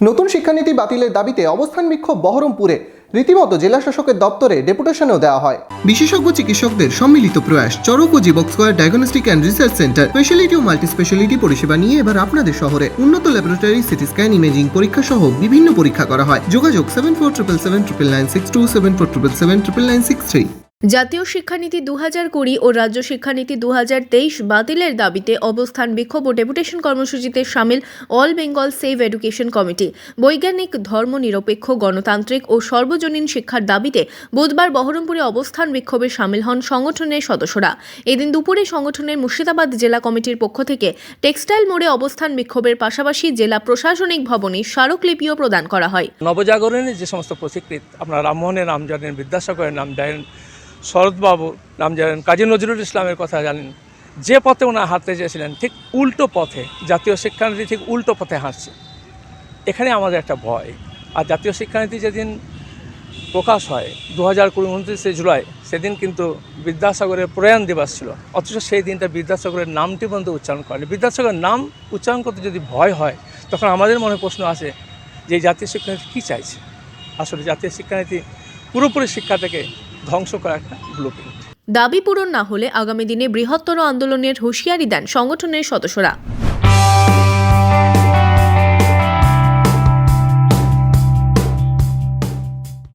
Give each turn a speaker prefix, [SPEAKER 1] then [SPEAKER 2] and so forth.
[SPEAKER 1] নতুন শিক্ষানীতি বাতিলের দাবিতে অবস্থান বিক্ষোভ বহরমপুরে। রীতিমতো জেলা শাসকের দপ্তরে ডেপুটেশনও দেওয়া হয়। বিশেষজ্ঞ চিকিৎসকদের সম্মিলিত প্রয়াস চরক ও Jibak square diagnostic and research centre speciality O multi speciality পরিষেবা নিয়ে এবার আপনাদের শহরে উন্নত ল্যাবরেটরি সিটি স্ক্যান ইমেজিং পরীক্ষা সহ বিভিন্ন পরীক্ষা করা হয়। যোগাযোগ seven four triple seven triple nine six two seven four triple seven triple nine six three
[SPEAKER 2] জাতীয় শিক্ষানীতি দু হাজার কুড়ি ও রাজ্য শিক্ষানীতি দু হাজার তেইশ বাতিলের দাবিতে অবস্থান বিক্ষোভ ও ডেপুটেশন কর্মসূচিতে সামিল all Bengal save education committee. বৈজ্ঞানিক, ধর্মনিরপেক্ষ, গণতান্ত্রিক ও সর্বজনীন শিক্ষার দাবিতে বুধবার বহরমপুরে অবস্থান বিক্ষোভে সামিল হন সংগঠনের সদস্যরা। এদিন দুপুরে সংগঠনের মুর্শিদাবাদ জেলা কমিটির পক্ষ থেকে টেক্সটাইল মোড়ে অবস্থান বিক্ষোভের পাশাপাশি জেলা প্রশাসনিক ভবনে স্মারকলিপিও প্রদান করা হয়।
[SPEAKER 3] নবজাগরণের যে সমস্ত প্রতিকৃত, আপনার রামমোহনের নাম জানেন বিদ্যাসাগরের নাম জানেন শরৎবাবু নাম জানেন, কাজী নজরুল ইসলামের কথা জানেন। যে পথে ওনার হাঁটতে চেয়েছিলেন, ঠিক উল্টো পথে, জাতীয় শিক্ষানীতি ঠিক উল্টো পথে হাঁটছে। এখানে আমাদের একটা ভয়। আর জাতীয় শিক্ষানীতি যেদিন প্রকাশ হয় দু হাজার কুড়ি উনত্রিশে জুলাই, সেদিন কিন্তু বিদ্যাসাগরের প্রয়াণ দিবস ছিল। অথচ সেই দিনটা বিদ্যাসাগরের নামটি পর্যন্ত উচ্চারণ করেনি। বিদ্যাসাগরের নাম উচ্চারণ করতে যদি ভয় হয়, তখন আমাদের মনে প্রশ্ন আসে যে জাতীয় শিক্ষানীতি কী চাইছে? আসলে জাতীয় শিক্ষানীতি পুরোপুরি শিক্ষাটাকে ধ্বংস করা একটা ব্লুপ্রিন্ট
[SPEAKER 2] দাবি পূরণ না হলে আগামী দিনে বৃহত্তর আন্দোলনের হুঁশিয়ারি দেন সংগঠনের সদস্যরা।